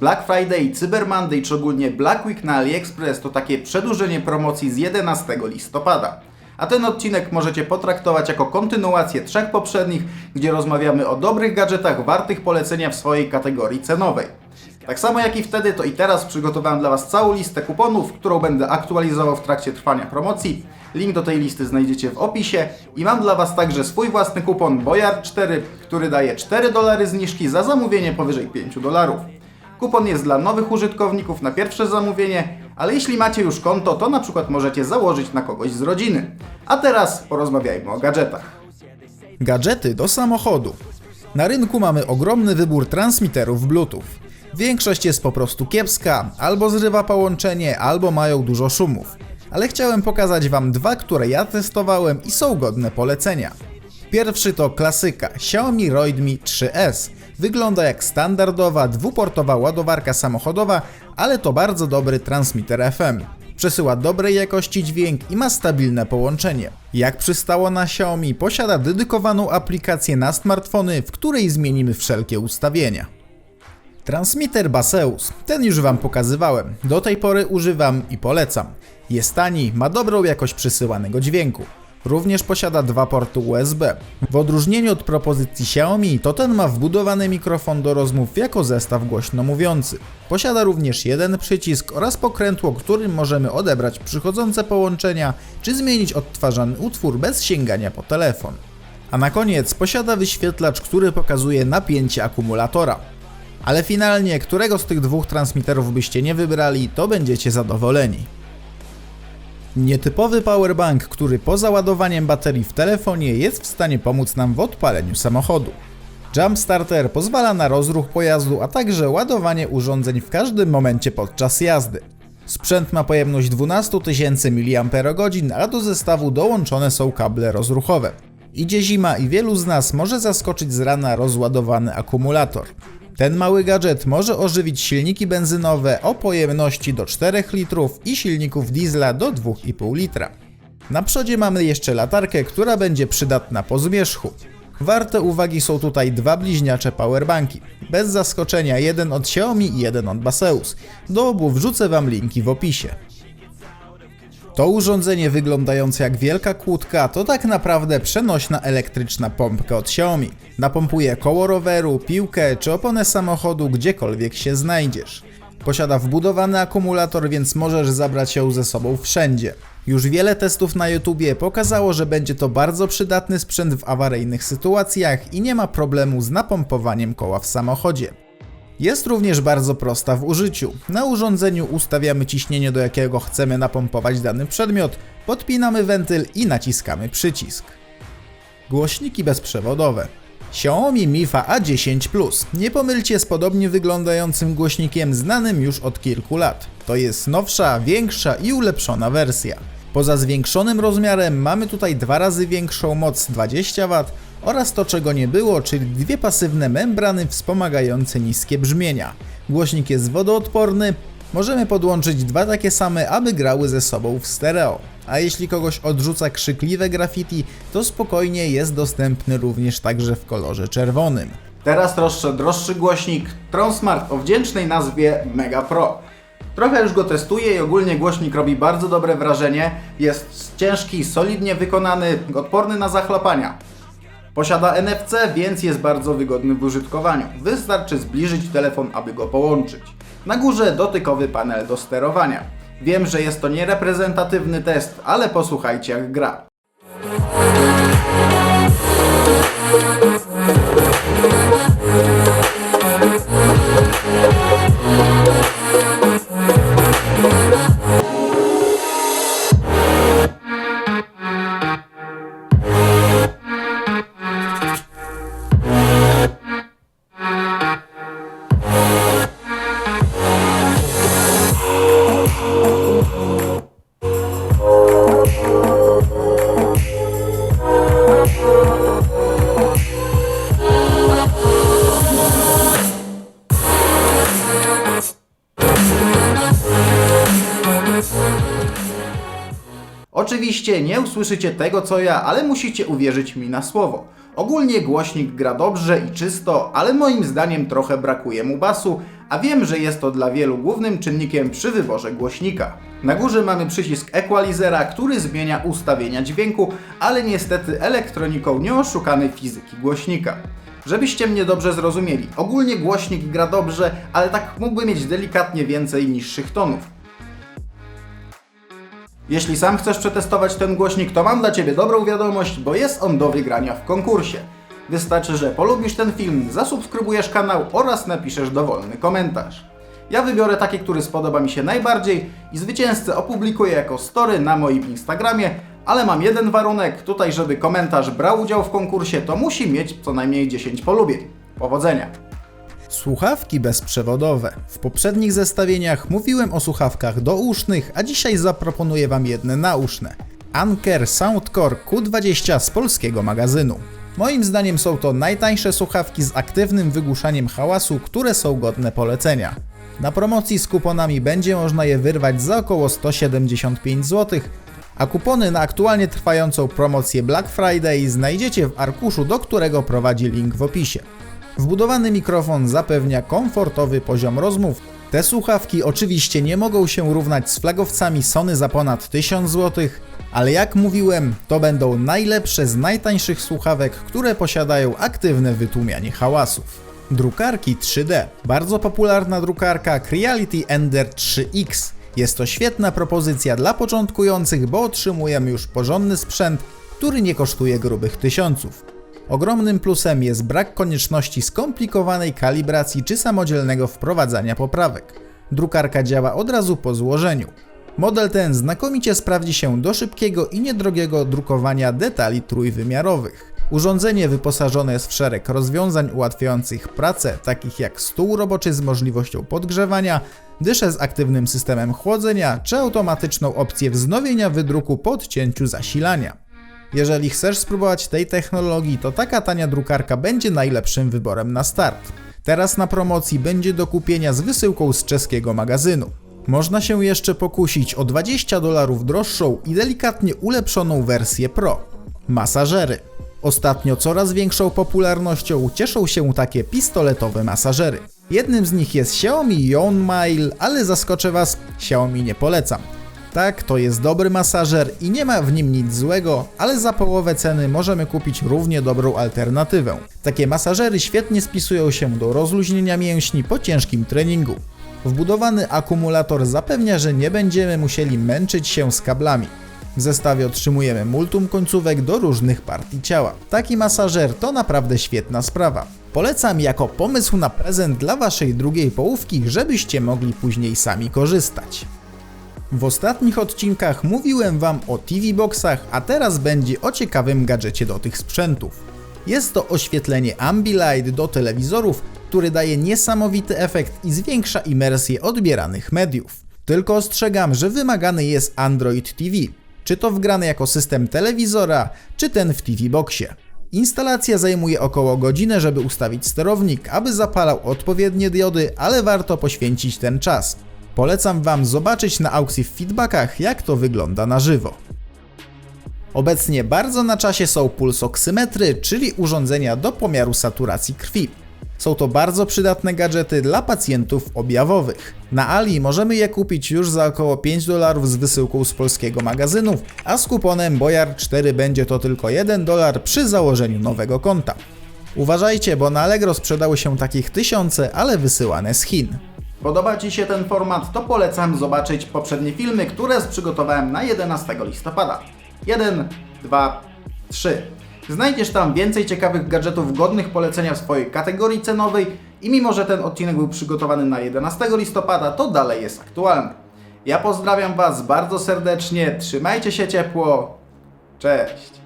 Black Friday, Cyber Monday czy ogólnie Black Week na AliExpress to takie przedłużenie promocji z 11 listopada. A ten odcinek możecie potraktować jako kontynuację trzech poprzednich, gdzie rozmawiamy o dobrych gadżetach wartych polecenia w swojej kategorii cenowej. Tak samo jak i wtedy, to i teraz przygotowałem dla Was całą listę kuponów, którą będę aktualizował w trakcie trwania promocji. Link do tej listy znajdziecie w opisie i mam dla Was także swój własny kupon Boyard4, który daje 4 dolary zniżki za zamówienie powyżej 5 dolarów. Kupon jest dla nowych użytkowników na pierwsze zamówienie, ale jeśli macie już konto, to na przykład możecie założyć na kogoś z rodziny. A teraz porozmawiajmy o gadżetach. Gadżety do samochodu. Na rynku mamy ogromny wybór transmiterów Bluetooth. Większość jest po prostu kiepska, albo zrywa połączenie, albo mają dużo szumów. Ale chciałem pokazać Wam dwa, które ja testowałem i są godne polecenia. Pierwszy to klasyka Xiaomi Roidmi 3S. Wygląda jak standardowa dwuportowa ładowarka samochodowa, ale to bardzo dobry transmitter FM. Przesyła dobrej jakości dźwięk i ma stabilne połączenie. Jak przystało na Xiaomi, posiada dedykowaną aplikację na smartfony, w której zmienimy wszelkie ustawienia. Transmitter Baseus. Ten już Wam pokazywałem. Do tej pory używam i polecam. Jest tani, ma dobrą jakość przesyłanego dźwięku. Również posiada dwa porty USB. W odróżnieniu od propozycji Xiaomi, to ten ma wbudowany mikrofon do rozmów jako zestaw głośno mówiący. Posiada również jeden przycisk oraz pokrętło, którym możemy odebrać przychodzące połączenia czy zmienić odtwarzany utwór bez sięgania po telefon. A na koniec posiada wyświetlacz, który pokazuje napięcie akumulatora. Ale finalnie, którego z tych dwóch transmiterów byście nie wybrali, to będziecie zadowoleni. Nietypowy powerbank, który poza ładowaniem baterii w telefonie jest w stanie pomóc nam w odpaleniu samochodu. Jump Starter pozwala na rozruch pojazdu, a także ładowanie urządzeń w każdym momencie podczas jazdy. Sprzęt ma pojemność 12 000 mAh, a do zestawu dołączone są kable rozruchowe. Idzie zima i wielu z nas może zaskoczyć z rana rozładowany akumulator. Ten mały gadżet może ożywić silniki benzynowe o pojemności do 4 litrów i silników diesla do 2,5 litra. Na przodzie mamy jeszcze latarkę, która będzie przydatna po zmierzchu. Warte uwagi są tutaj dwa bliźniacze powerbanki. Bez zaskoczenia jeden od Xiaomi i jeden od Baseus. Do obu wrzucę Wam linki w opisie. To urządzenie wyglądające jak wielka kłódka to tak naprawdę przenośna elektryczna pompka od Xiaomi. Napompuje koło roweru, piłkę czy oponę samochodu gdziekolwiek się znajdziesz. Posiada wbudowany akumulator, więc możesz zabrać ją ze sobą wszędzie. Już wiele testów na YouTubie pokazało, że będzie to bardzo przydatny sprzęt w awaryjnych sytuacjach i nie ma problemu z napompowaniem koła w samochodzie. Jest również bardzo prosta w użyciu. Na urządzeniu ustawiamy ciśnienie, do jakiego chcemy napompować dany przedmiot, podpinamy wentyl i naciskamy przycisk. Głośniki bezprzewodowe. Xiaomi Mifa A10 Plus. Nie pomylcie z podobnie wyglądającym głośnikiem znanym już od kilku lat. To jest nowsza, większa i ulepszona wersja. Poza zwiększonym rozmiarem mamy tutaj dwa razy większą moc 20 W oraz to czego nie było, czyli dwie pasywne membrany wspomagające niskie brzmienia. Głośnik jest wodoodporny, możemy podłączyć dwa takie same, aby grały ze sobą w stereo. A jeśli kogoś odrzuca krzykliwe graffiti, to spokojnie jest dostępny również także w kolorze czerwonym. Teraz troszkę droższy głośnik Tronsmart o wdzięcznej nazwie Mega Pro. Trochę już go testuję i ogólnie głośnik robi bardzo dobre wrażenie. Jest ciężki, solidnie wykonany, odporny na zachlapania. Posiada NFC, więc jest bardzo wygodny w użytkowaniu. Wystarczy zbliżyć telefon, aby go połączyć. Na górze dotykowy panel do sterowania. Wiem, że jest to niereprezentatywny test, ale posłuchajcie jak gra. Oczywiście nie usłyszycie tego co ja, ale musicie uwierzyć mi na słowo. Ogólnie głośnik gra dobrze i czysto, ale moim zdaniem trochę brakuje mu basu, a wiem, że jest to dla wielu głównym czynnikiem przy wyborze głośnika. Na górze mamy przycisk equalizera, który zmienia ustawienia dźwięku, ale niestety elektroniką nie oszukany fizyki głośnika. Żebyście mnie dobrze zrozumieli, ogólnie głośnik gra dobrze, ale tak mógłby mieć delikatnie więcej niższych tonów. Jeśli sam chcesz przetestować ten głośnik, to mam dla Ciebie dobrą wiadomość, bo jest on do wygrania w konkursie. Wystarczy, że polubisz ten film, zasubskrybujesz kanał oraz napiszesz dowolny komentarz. Ja wybiorę taki, który spodoba mi się najbardziej i zwycięzcę opublikuję jako story na moim Instagramie, ale mam jeden warunek, tutaj żeby komentarz brał udział w konkursie, to musi mieć co najmniej 10 polubień. Powodzenia! Słuchawki bezprzewodowe. W poprzednich zestawieniach mówiłem o słuchawkach dousznych, a dzisiaj zaproponuję Wam jedne nauszne. Anker Soundcore Q20 z polskiego magazynu. Moim zdaniem są to najtańsze słuchawki z aktywnym wygłuszaniem hałasu, które są godne polecenia. Na promocji z kuponami będzie można je wyrwać za około 175 zł, a kupony na aktualnie trwającą promocję Black Friday znajdziecie w arkuszu, do którego prowadzi link w opisie. Wbudowany mikrofon zapewnia komfortowy poziom rozmów. Te słuchawki oczywiście nie mogą się równać z flagowcami Sony za ponad 1000 zł, ale jak mówiłem, to będą najlepsze z najtańszych słuchawek, które posiadają aktywne wytłumianie hałasów. Drukarki 3D. Bardzo popularna drukarka Creality Ender 3X. Jest to świetna propozycja dla początkujących, bo otrzymujemy już porządny sprzęt, który nie kosztuje grubych tysiąców. Ogromnym plusem jest brak konieczności skomplikowanej kalibracji czy samodzielnego wprowadzania poprawek. Drukarka działa od razu po złożeniu. Model ten znakomicie sprawdzi się do szybkiego i niedrogiego drukowania detali trójwymiarowych. Urządzenie wyposażone jest w szereg rozwiązań ułatwiających pracę, takich jak stół roboczy z możliwością podgrzewania, dysze z aktywnym systemem chłodzenia, czy automatyczną opcję wznowienia wydruku po odcięciu zasilania. Jeżeli chcesz spróbować tej technologii, to taka tania drukarka będzie najlepszym wyborem na start. Teraz na promocji będzie do kupienia z wysyłką z czeskiego magazynu. Można się jeszcze pokusić o 20 dolarów droższą i delikatnie ulepszoną wersję Pro. Masażery. Ostatnio coraz większą popularnością cieszą się takie pistoletowe masażery. Jednym z nich jest Xiaomi Yonmail, ale zaskoczę Was, Xiaomi nie polecam. Tak, to jest dobry masażer i nie ma w nim nic złego, ale za połowę ceny możemy kupić równie dobrą alternatywę. Takie masażery świetnie spisują się do rozluźnienia mięśni po ciężkim treningu. Wbudowany akumulator zapewnia, że nie będziemy musieli męczyć się z kablami. W zestawie otrzymujemy multum końcówek do różnych partii ciała. Taki masażer to naprawdę świetna sprawa. Polecam jako pomysł na prezent dla waszej drugiej połówki, żebyście mogli później sami korzystać. W ostatnich odcinkach mówiłem Wam o TV Boxach, a teraz będzie o ciekawym gadżecie do tych sprzętów. Jest to oświetlenie Ambilight do telewizorów, który daje niesamowity efekt i zwiększa imersję odbieranych mediów. Tylko ostrzegam, że wymagany jest Android TV, czy to wgrany jako system telewizora, czy ten w TV Boxie. Instalacja zajmuje około godzinę, żeby ustawić sterownik, aby zapalał odpowiednie diody, ale warto poświęcić ten czas. Polecam Wam zobaczyć na aukcji w feedbackach, jak to wygląda na żywo. Obecnie bardzo na czasie są pulsoksymetry, czyli urządzenia do pomiaru saturacji krwi. Są to bardzo przydatne gadżety dla pacjentów objawowych. Na Ali możemy je kupić już za około 5 dolarów z wysyłką z polskiego magazynu, a z kuponem BOJAR4 będzie to tylko 1 dolar przy założeniu nowego konta. Uważajcie, bo na Allegro sprzedały się takich tysiące, ale wysyłane z Chin. Podoba Ci się ten format, to polecam zobaczyć poprzednie filmy, które przygotowałem na 11 listopada. 1, 2, 3. Znajdziesz tam więcej ciekawych gadżetów godnych polecenia w swojej kategorii cenowej i mimo, że ten odcinek był przygotowany na 11 listopada, to dalej jest aktualny. Ja pozdrawiam Was bardzo serdecznie, trzymajcie się ciepło, cześć!